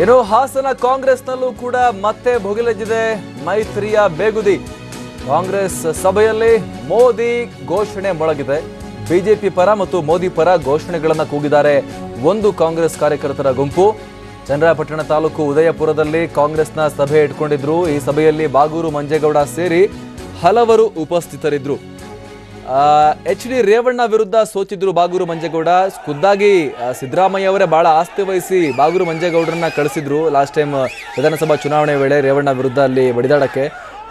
ಇನ್ನು ಹಾಸನ ಕಾಂಗ್ರೆಸ್ನಲ್ಲೂ ಕೂಡ ಮತ್ತೆ ಭುಗಿಲೆದ್ದಿದೆ ಮೈತ್ರಿಯ ಬೇಗುದಿ. ಕಾಂಗ್ರೆಸ್ ಸಭೆಯಲ್ಲಿ ಮೋದಿ ಘೋಷಣೆ ಮೊಳಗಿದೆ. ಬಿಜೆಪಿ ಪರ ಮತ್ತು ಮೋದಿ ಪರ ಘೋಷಣೆಗಳನ್ನು ಕೂಗಿದ್ದಾರೆ ಒಂದು ಕಾಂಗ್ರೆಸ್ ಕಾರ್ಯಕರ್ತರ ಗುಂಪು. ಚಂದ್ರಪಟ್ಟಣ ತಾಲೂಕು ಉದಯಪುರದಲ್ಲಿ ಕಾಂಗ್ರೆಸ್ನ ಸಭೆ ಇಟ್ಕೊಂಡಿದ್ರು. ಈ ಸಭೆಯಲ್ಲಿ ಬಾಗೂರು ಮಂಜೇಗೌಡ ಸೇರಿ ಹಲವರು ಉಪಸ್ಥಿತರಿದ್ರು. ಎಚ್ ಡಿ ರೇವಣ್ಣ ವಿರುದ್ಧ ಸೋತಿದ್ರು ಬಾಗೂರು ಮಂಜೇಗೌಡ. ಖುದ್ದಾಗಿ ಸಿದ್ದರಾಮಯ್ಯ ಅವರೇ ಬಹಳ ಆಸ್ತಿ ವಹಿಸಿ ಬಾಗೂರು ಮಂಜೇಗೌಡರನ್ನ ಕಳಿಸಿದ್ರು. ಲಾಸ್ಟ್ ಟೈಮ್, ವಿಧಾನಸಭಾ ಚುನಾವಣೆ ವೇಳೆ ರೇವಣ್ಣ ವಿರುದ್ಧ ಅಲ್ಲಿ ಬಡಿದಾಡಕ್ಕೆ.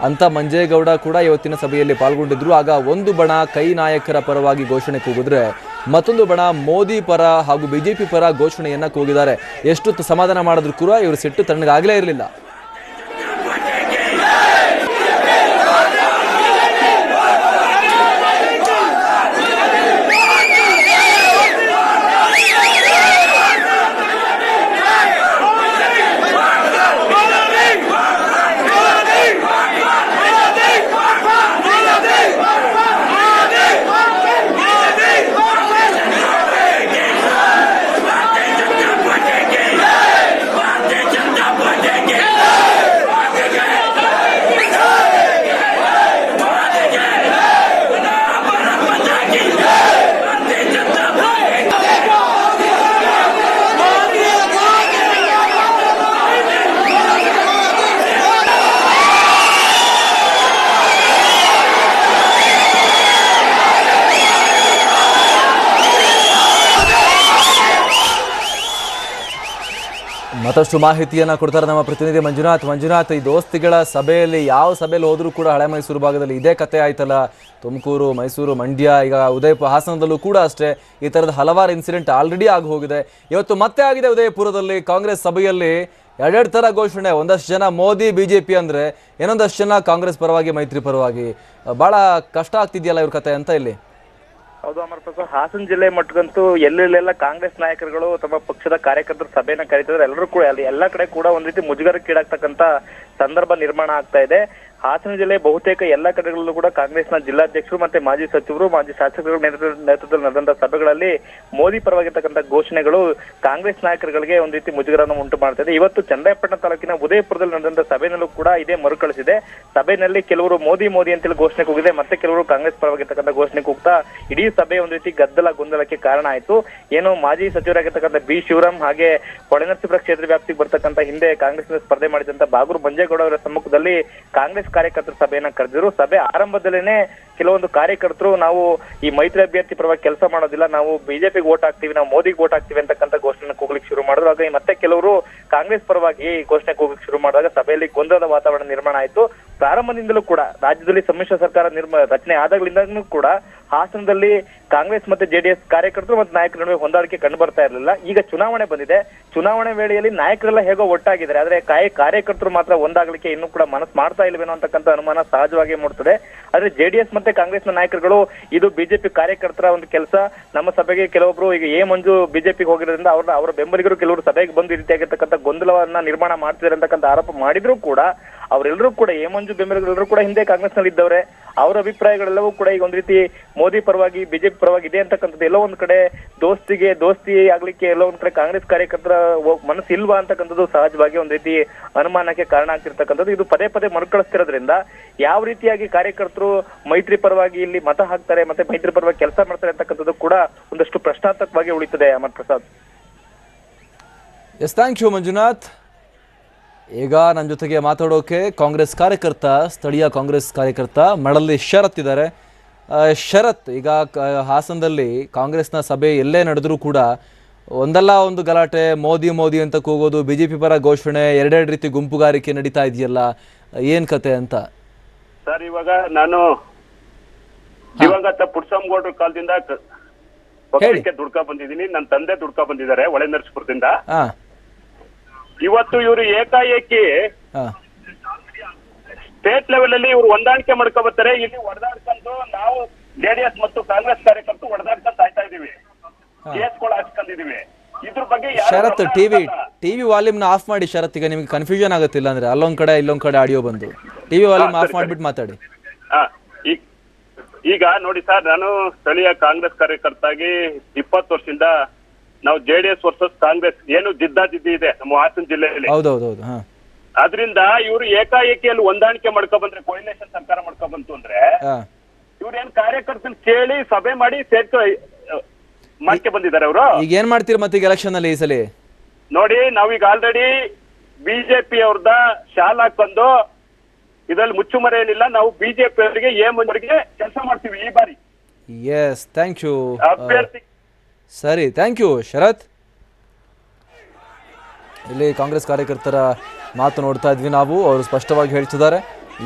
ಅಂತ ಮಂಜೇಗೌಡ ಕೂಡ ಇವತ್ತಿನ ಸಭೆಯಲ್ಲಿ ಪಾಲ್ಗೊಂಡಿದ್ರು. ಆಗ ಒಂದು ಬಣ ಕೈ ನಾಯಕರ ಪರವಾಗಿ ಘೋಷಣೆ ಕೂಗಿದ್ರೆ, ಮತ್ತೊಂದು ಬಣ ಮೋದಿ ಪರ ಹಾಗೂ ಬಿಜೆಪಿ ಪರ ಘೋಷಣೆಯನ್ನ ಕೂಗಿದ್ದಾರೆ. ಎಷ್ಟು ಸಮಾಧಾನ ಮಾಡಿದ್ರು ಕೂಡ ಇವರು ಸಿಟ್ಟು ತಣ್ಣಗಾಗಲೇ ಇರಲಿಲ್ಲ. ಮತ್ತಷ್ಟು ಮಾಹಿತಿಯನ್ನು ಕೊಡ್ತಾರೆ ನಮ್ಮ ಪ್ರತಿನಿಧಿ ಮಂಜುನಾಥ್. ಮಂಜುನಾಥ್, ಈ ದೋಸ್ತಿಗಳ ಸಭೆಯಲ್ಲಿ ಯಾವ ಸಭೆಯಲ್ಲಿ ಹೋದರೂ ಕೂಡ ಹಳೆ ಮೈಸೂರು ಭಾಗದಲ್ಲಿ ಇದೇ ಕತೆ ಆಯ್ತಲ್ಲ. ತುಮಕೂರು, ಮೈಸೂರು, ಮಂಡ್ಯ, ಈಗ ಉದಯಪುರ ಹಾಸನದಲ್ಲೂ ಕೂಡ ಅಷ್ಟೇ ಈ ಥರದ ಹಲವಾರು ಇನ್ಸಿಡೆಂಟ್ ಆಲ್ರೆಡಿ ಆಗಿ ಹೋಗಿದೆ ಇವತ್ತು ಮತ್ತೆ ಆಗಿದೆ ಉದಯಪುರದಲ್ಲಿ ಕಾಂಗ್ರೆಸ್ ಸಭೆಯಲ್ಲಿ ಎರಡೆರಡು ಥರ ಘೋಷಣೆ. ಒಂದಷ್ಟು ಜನ ಮೋದಿ, ಬಿಜೆಪಿ ಅಂದ್ರೆ ಇನ್ನೊಂದಷ್ಟು ಜನ ಕಾಂಗ್ರೆಸ್ ಪರವಾಗಿ, ಮೈತ್ರಿ ಪರವಾಗಿ. ಬಹಳ ಕಷ್ಟ ಆಗ್ತಿದೆಯಲ್ಲ ಇವ್ರ ಕತೆ ಅಂತ ಇಲ್ಲಿ? ಹೌದು ಅಮರ್ ಪ್ರಸಾದ್ ಹಾಸನ ಜಿಲ್ಲೆ ಮಟ್ಟಕ್ಕಂತೂ ಎಲ್ಲೆಲ್ಲೆಲ್ಲ ಕಾಂಗ್ರೆಸ್ ನಾಯಕರುಗಳು ತಮ್ಮ ಪಕ್ಷದ ಕಾರ್ಯಕರ್ತರ ಸಭೆಯನ್ನ ಕರೀತಿದ್ರೆ ಎಲ್ಲರೂ ಕೂಡ ಅಲ್ಲಿ ಎಲ್ಲಾ ಕಡೆ ಕೂಡ ಒಂದ್ ರೀತಿ ಮುಜುಗರಕ್ಕೀಡಾಗ್ತಕ್ಕಂತ ಸಂದರ್ಭ ನಿರ್ಮಾಣ ಆಗ್ತಾ ಇದೆ. ಹಾಸನ ಜಿಲ್ಲೆ ಬಹುತೇಕ ಎಲ್ಲ ಕಡೆಗಳಲ್ಲೂ ಕೂಡ ಕಾಂಗ್ರೆಸ್ನ ಜಿಲ್ಲಾಧ್ಯಕ್ಷರು ಮತ್ತೆ ಮಾಜಿ ಸಚಿವರು, ಮಾಜಿ ಶಾಸಕರು ನೇತೃತ್ವ- ನೇತೃತ್ವದಲ್ಲಿ ನಡೆದಂತಹ ಸಭೆಗಳಲ್ಲಿ ಮೋದಿ ಪರವಾಗಿರ್ತಕ್ಕಂಥ ಘೋಷಣೆಗಳು ಕಾಂಗ್ರೆಸ್ ನಾಯಕರುಗಳಿಗೆ ಒಂದು ರೀತಿ ಮುಜುಗರವನ್ನು ಉಂಟು ಮಾಡ್ತಾ ಇದೆ. ಇವತ್ತು ಚನ್ನರಾಯಪಟ್ಟಣ ತಾಲೂಕಿನ ಉದಯಪುರದಲ್ಲಿ ನಡೆದಂತಹ ಸಭೆಯಲ್ಲೂ ಕೂಡ ಇದೇ ಮರುಕಳಿಸಿದೆ ಸಭೆಯಲ್ಲಿ ಕೆಲವರು ಮೋದಿ ಮೋದಿ ಅಂತೇಳಿ ಘೋಷಣೆ ಕೂಗಿದೆ, ಮತ್ತೆ ಕೆಲವರು ಕಾಂಗ್ರೆಸ್ ಪರವಾಗಿರ್ತಕ್ಕಂಥ ಘೋಷಣೆ ಕೂಗ್ತಾ ಇಡೀ ಸಭೆ ಒಂದು ರೀತಿ ಗದ್ದಲ ಗೊಂದಲಕ್ಕೆ ಕಾರಣ ಆಯಿತು. ಏನು ಮಾಜಿ ಸಚಿವರಾಗಿರ್ತಕ್ಕಂಥ ಬಿ ಶಿವರಾಮ್ ಹಾಗೆ ಹೊಳೆನರಸೀಪುರ ಕ್ಷೇತ್ರ ವ್ಯಾಪ್ತಿಗೆ ಬರ್ತಕ್ಕಂಥ ಹಿಂದೆ ಕಾಂಗ್ರೆಸ್ನ ಸ್ಪರ್ಧೆ ಮಾಡಿದಂತ ಬಾಗೂರು ಬಂಜೇಗೌಡ ಅವರ ಸಮ್ಮುಖದಲ್ಲಿ ಕಾಂಗ್ರೆಸ್ ಕಾರ್ಯಕರ್ತರ ಸಭೆಯನ್ನ ಕರೆದಿರು ಸಭೆ ಆರಂಭದಲ್ಲೇನೆ ಕೆಲವೊಂದು ಕಾರ್ಯಕರ್ತರು ನಾವು ಈ ಮೈತ್ರಿ ಅಭ್ಯರ್ಥಿ ಪರವಾಗಿ ಕೆಲಸ ಮಾಡೋದಿಲ್ಲ. ನಾವು ಬಿಜೆಪಿಗೆ ವೋಟ್ ಹಾಕ್ತೀವಿ, ನಾವು ಮೋದಿಗೆ ವೋಟ್ ಹಾಕ್ತೀವಿ ಅಂತಕ್ಕಂಥ ಘೋಷಣೆ ಕೂಗ್ಲಿಕ್ಕೆ ಶುರು ಮಾಡಿದ್ರು. ಹಾಗಾಗಿ ಮತ್ತೆ ಕೆಲವರು ಕಾಂಗ್ರೆಸ್ ಪರವಾಗಿ ಘೋಷಣೆ ಕೂಗ್ಲಿಕ್ಕೆ ಶುರು ಮಾಡಿದಾಗ ಸಭೆಯಲ್ಲಿ ಗೊಂದಲದ ವಾತಾವರಣ ನಿರ್ಮಾಣ ಆಯಿತು. ಪ್ರಾರಂಭದಿಂದಲೂ ಕೂಡ ರಾಜ್ಯದಲ್ಲಿ ಸಮ್ಮಿಶ್ರ ಸರ್ಕಾರ ನಿರ್ಮ, ರಚನೆ ಆದಾಗ್ಲಿಂದನೂ ಕೂಡ ಹಾಸನದಲ್ಲಿ ಕಾಂಗ್ರೆಸ್ ಮತ್ತೆ ಜೆಡಿಎಸ್ ಕಾರ್ಯಕರ್ತರು ಮತ್ತು ನಾಯಕರ ನಡುವೆ ಹೊಂದಾಣಿಕೆ ಕಂಡು ಬರ್ತಾ ಇರಲಿಲ್ಲ. ಈಗ ಚುನಾವಣೆ ಬಂದಿದೆ. ಚುನಾವಣೆ ವೇಳೆಯಲ್ಲಿ ನಾಯಕರೆಲ್ಲ ಹೇಗೋ ಒಟ್ಟಾಗಿದ್ದಾರೆ. ಆದ್ರೆ ಕಾಯ, ಕಾರ್ಯಕರ್ತರು ಮಾತ್ರ ಒಂದಾಗಲಿಕ್ಕೆ ಇನ್ನೂ ಕೂಡ ಮನಸ್ಸು ಮಾಡ್ತಾ ಇಲ್ವೇನೋ ಅಂತಕ್ಕಂಥ ಅನುಮಾನ ಸಹಜವಾಗಿ ಮೂಡ್ತದೆ. ಆದ್ರೆ ಜೆಡಿಎಸ್ ಮತ್ತೆ ಕಾಂಗ್ರೆಸ್ನ ನಾಯಕರುಗಳು, ಇದು ಬಿಜೆಪಿ ಕಾರ್ಯಕರ್ತರ ಒಂದು ಕೆಲಸ. ನಮ್ಮ ಸಭೆಗೆ ಕೆಲವೊಬ್ರು ಈಗ ಎ ಮಂಜು ಬಿಜೆಪಿಗೆ ಹೋಗಿರೋದ್ರಿಂದ ಅವ್ರ ಅವರ ಬೆಂಬಲಿಗರು ಕೆಲವರು ಸಭೆಗೆ ಬಂದು ಈ ರೀತಿಯಾಗಿರ್ತಕ್ಕಂಥ ಗೊಂದಲವನ್ನ ನಿರ್ಮಾಣ ಮಾಡ್ತಿದ್ದಾರೆ ಅಂತಕ್ಕಂಥ ಆರೋಪ ಮಾಡಿದ್ರು ಕೂಡ ಅವರೆಲ್ಲರೂ ಕೂಡ ಹೇಮಂಜು ಮಂಜು ಬೆಂಬಲಿಗರೆಲ್ಲರೂ ಕೂಡ ಹಿಂದೆ ಕಾಂಗ್ರೆಸ್ನಲ್ಲಿ ಇದ್ದವ್ರೆ. ಅವರ ಅಭಿಪ್ರಾಯಗಳೆಲ್ಲವೂ ಕೂಡ ಈಗ ಒಂದ್ ರೀತಿ ಮೋದಿ ಪರವಾಗಿ, ಬಿಜೆಪಿ ಪರವಾಗಿ ಇದೆ ಅಂತಕ್ಕಂಥದ್ದು ಎಲ್ಲೋ ಒಂದ್ ಕಡೆ ದೋಸ್ತಿಗೆ ದೋಸ್ತಿ ಆಗ್ಲಿಕ್ಕೆ ಎಲ್ಲೋ ಒಂದ್ ಕಡೆ ಕಾಂಗ್ರೆಸ್ ಕಾರ್ಯಕರ್ತರ ಮನಸ್ಸು ಇಲ್ವಾ ಅಂತಕ್ಕಂಥದ್ದು ಸಹಜವಾಗಿ ಒಂದ್ ರೀತಿ ಅನುಮಾನಕ್ಕೆ ಕಾರಣ ಆಗ್ತಿರ್ತಕ್ಕಂಥದ್ದು. ಇದು ಪದೇ ಪದೇ ಮರುಕಳಿಸ್ತಿರೋದ್ರಿಂದ ಯಾವ ರೀತಿಯಾಗಿ ಕಾರ್ಯಕರ್ತರು ಮೈತ್ರಿ ಪರವಾಗಿ ಇಲ್ಲಿ ಮತ ಹಾಕ್ತಾರೆ ಮತ್ತೆ ಮೈತ್ರಿ ಪರವಾಗಿ ಕೆಲಸ ಮಾಡ್ತಾರೆ ಅಂತಕ್ಕಂಥದ್ದು ಕೂಡ ಒಂದಷ್ಟು ಪ್ರಶ್ನಾರ್ಥಕವಾಗಿ ಉಳಿತದೆ Amar Prasad. Yes thank you Manjunath. ಈಗ ನನ್ನ ಜೊತೆಗೆ ಮಾತಾಡೋಕೆ ಕಾಂಗ್ರೆಸ್ ಕಾರ್ಯಕರ್ತ ಸ್ಥಳೀಯ ಕಾಂಗ್ರೆಸ್ ಕಾರ್ಯಕರ್ತ ಮಳಲ್ಲಿ ಶರತ್ ಇದ್ದಾರೆ. ಶರತ್ ಈಗ ಹಾಸನದಲ್ಲಿ ಕಾಂಗ್ರೆಸ್ನ ಸಭೆ ಎಲ್ಲೇ ನಡೆದರೂ ಕೂಡ ಒಂದಲ್ಲ ಒಂದು ಗಲಾಟೆ ಮೋದಿ ಮೋದಿ ಅಂತ ಕೂಗೋದು ಬಿ ಜೆ ಪಿ ಪರ ಘೋಷಣೆ ಎರಡೆರಡು ರೀತಿ ಗುಂಪುಗಾರಿಕೆ ನಡೀತಾ ಇದೆಯಲ್ಲ ಏನು ಕತೆ ಅಂತ? ಸರ್ ಇವಾಗ ನಾನು ದಿವಂಗತ ಪುಟ್ಸಂಗೌಡ್ರ ಕಾಲದಿಂದ ಪಕ್ಷಕ್ಕೆ ದುಡ್ಕ ಬಂದಿದ್ದೀನಿ. ನನ್ನ ತಂದೆ ದುಡ್ಕ ಬಂದಿದ್ದಾರೆ ಒಳೆ ನರಸಪುರದಿಂದ ಹಾಂ. ಇವತ್ತು ಇವರು ಏಕಾಏಕಿ ಸ್ಟೇಟ್ ಲೆವೆಲ್ ಅಲ್ಲಿ ಇವರು ಹೊಂದಾಣಿಕೆ ಮಾಡ್ಕೋಬತ್ತಾರೆ. ಇಲ್ಲಿ ಹೊಡೆದಾಡ್ಕೊಂಡು ನಾವು ಜೆಡಿಎಸ್ ಮತ್ತು ಕಾಂಗ್ರೆಸ್ ಕಾರ್ಯಕರ್ತರು ಹೊಡೆದಾಡ್ಕೊಂಡು ಸಾಯ್ತಾ ಇದೀವಿ. ಕೇಸ್ಗಳು ಹಾಕ್ಸ್ಕೊಂಡಿದೀವಿ. ಇದ್ರ ಬಗ್ಗೆ ಶರತ್ ಟಿವಿ ಟಿವಿ ವಾಲ್ಯೂಮ್ನ ಆಫ್ ಮಾಡಿ ಶರತ್ ಈಗ ನಿಮ್ಗೆ ಕನ್ಫ್ಯೂಷನ್ ಆಗುತ್ತಿಲ್ಲ ಅಂದ್ರೆ ಅಲ್ಲೊಂದ್ ಕಡೆ ಇಲ್ಲೊಂದ್ ಕಡೆ ಆಡಿಯೋ ಬಂದು. ಟಿವಿ ವಾಲ್ಯೂಮ್ ಆಫ್ ಮಾಡ್ಬಿಟ್ಟು ಮಾತಾಡಿ. ಹಾ, ಈಗ ನೋಡಿ ಸರ್ ನಾನು ಸ್ಥಳೀಯ ಕಾಂಗ್ರೆಸ್ ಕಾರ್ಯಕರ್ತಾಗಿ ಇಪ್ಪತ್ತು ವರ್ಷದಿಂದ ನಾವು ಜೆಡಿಎಸ್ ವರ್ಸಸ್ ಕಾಂಗ್ರೆಸ್ ಏನು ಜಿದ್ದಾಜಿದ್ದಿ ಇದೆ ನಮ್ಮ ಹಾಸನ ಜಿಲ್ಲೆಯಲ್ಲಿ. ಹೌದೌದೌದು ಹಾ. ಅದರಿಂದ ಇವರು ಏಕಾಏಕಿಯಲ್ಲಿ ಹೊಂದಾಣಿಕೆ ಮಾಡ್ಕೊ ಬಂದ್ರೆ ಕೋಯಿಲೇಷನ್ ಸರ್ಕಾರ ಮಾಡ್ಕೊ ಬಂತು ಅಂದ್ರೆ ಹಾ. ಇವ್ರು ಏನ್ ಕಾರ್ಯಕರ್ತನ ಕೇಳಿ ಸಭೆ ಮಾಡಿ ಸೇರ್ಕೊ ಮಾಡ್ಕೆ ಬಂದಿದ್ದಾರೆ ಅವರು. ಈಗ ಏನ್ ಮಾಡ್ತೀರಿ ಮತ್ತೆ ಈಗ ಎಲೆಕ್ಷನ್ ಅಲ್ಲಿ ಈ ಸಲ? ನೋಡಿ ನಾವೀಗ ಆಲ್ರೆಡಿ ಬಿಜೆಪಿ ಅವ್ರದ ಶಾಲ್ ಹಾಕೊಂಡು ಇದ್ರಲ್ಲಿ ಮುಚ್ಚುಮರೆ ಏನಿಲ್ಲ ನಾವು ಬಿಜೆಪಿ ಅವರಿಗೆ ಏ ಅವರಿಗೆ ಕೆಲಸ ಮಾಡ್ತೀವಿ ಈ ಬಾರಿ. ಎಸ್ ಥ್ಯಾಂಕ್ ಯು ಅಭ್ಯರ್ಥಿ ಸರಿ ಥ್ಯಾಂಕ್ ಯು ಶರತ್. ಇಲ್ಲಿ ಕಾಂಗ್ರೆಸ್ ಕಾರ್ಯಕರ್ತರ ಮಾತು ನೋಡ್ತಾ ಇದ್ವಿ ನಾವು, ಅವರು ಸ್ಪಷ್ಟವಾಗಿ ಹೇಳ್ತಿದ್ದಾರೆ.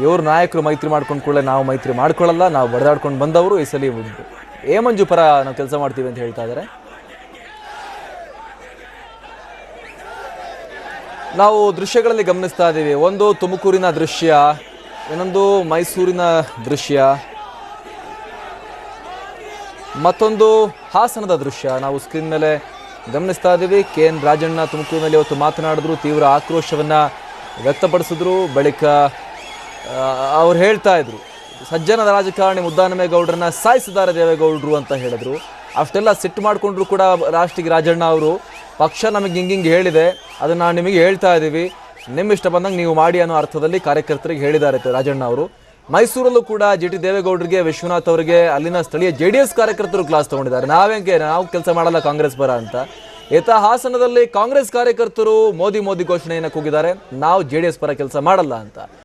ಇವರು ನಾಯಕರು ಮೈತ್ರಿ ಮಾಡ್ಕೊಂಡು ಕೂಡಲೇ ನಾವು ಮೈತ್ರಿ ಮಾಡ್ಕೊಳ್ಳಲ್ಲ, ನಾವು ಬಡದಾಡ್ಕೊಂಡು ಬಂದವರು ಈ ಸಲ ಏ ಪರ ನಾವು ಕೆಲಸ ಮಾಡ್ತೀವಿ ಅಂತ ಹೇಳ್ತಾ ಇದ್ದಾರೆ. ನಾವು ದೃಶ್ಯಗಳಲ್ಲಿ ಗಮನಿಸ್ತಾ ಇದ್ದೀವಿ, ಒಂದು ತುಮಕೂರಿನ ದೃಶ್ಯ, ಇನ್ನೊಂದು ಮೈಸೂರಿನ ದೃಶ್ಯ, ಮತ್ತೊಂದು ಹಾಸನದ ದೃಶ್ಯ. ನಾವು ಸ್ಕ್ರೀನ್ ಮೇಲೆ ಗಮನಿಸ್ತಾ ಇದ್ದೀವಿ. ಕೆ ಎನ್ ರಾಜಣ್ಣ ತುಮಕೂರಿನಲ್ಲಿ ಇವತ್ತು ಮಾತನಾಡಿದ್ರು, ತೀವ್ರ ಆಕ್ರೋಶವನ್ನು ವ್ಯಕ್ತಪಡಿಸಿದ್ರು. ಬಳಿಕ ಅವ್ರು ಹೇಳ್ತಾ ಇದ್ರು ಸಜ್ಜನದ ರಾಜಕಾರಣಿ ಮುದ್ದಾನಮೇಗೌಡರನ್ನ ಸಾಯಿಸಿದ್ದಾರೆ ದೇವೇಗೌಡರು ಅಂತ ಹೇಳಿದ್ರು. ಅಷ್ಟೆಲ್ಲ ಸಿಟ್ಟು ಮಾಡಿಕೊಂಡ್ರು ಕೂಡ ರಾಷ್ಟ್ರೀಯ ರಾಜಣ್ಣ ಅವರು. ಪಕ್ಷ ನಮಗೆ ಹಿಂಗಿಂಗೆ ಹೇಳಿದೆ. ಅದನ್ನು ನಾವು ನಿಮಗೆ ಹೇಳ್ತಾ ಇದ್ದೀವಿ. ನಿಮ್ಮ ಇಷ್ಟ ಬಂದಂಗೆ ನೀವು ಮಾಡಿ ಅನ್ನೋ ಅರ್ಥದಲ್ಲಿ ಕಾರ್ಯಕರ್ತರಿಗೆ ಹೇಳಿದ್ದಾರೆ ರಾಜಣ್ಣ ಅವರು. ಮೈಸೂರಲ್ಲೂ ಕೂಡ ಜಿ ಟಿ ದೇವೇಗೌಡರಿಗೆ, ವಿಶ್ವನಾಥ್ ಅವರಿಗೆ, ಅಲ್ಲಿನ ಸ್ಥಳೀಯ ಜೆ ಕಾರ್ಯಕರ್ತರು ಕ್ಲಾಸ್ ತಗೊಂಡಿದ್ದಾರೆ. ನಾವೇಂಗೆ ನಾವು ಕೆಲಸ ಮಾಡಲ್ಲ ಕಾಂಗ್ರೆಸ್ ಪರ ಅಂತ. ಏತ ಹಾಸನದಲ್ಲಿ ಕಾಂಗ್ರೆಸ್ ಕಾರ್ಯಕರ್ತರು ಮೋದಿ ಮೋದಿ ಘೋಷಣೆಯನ್ನು ಕೂಗಿದ್ದಾರೆ. ನಾವು ಜೆ ಡಿ ಪರ ಕೆಲಸ ಮಾಡಲ್ಲ ಅಂತ.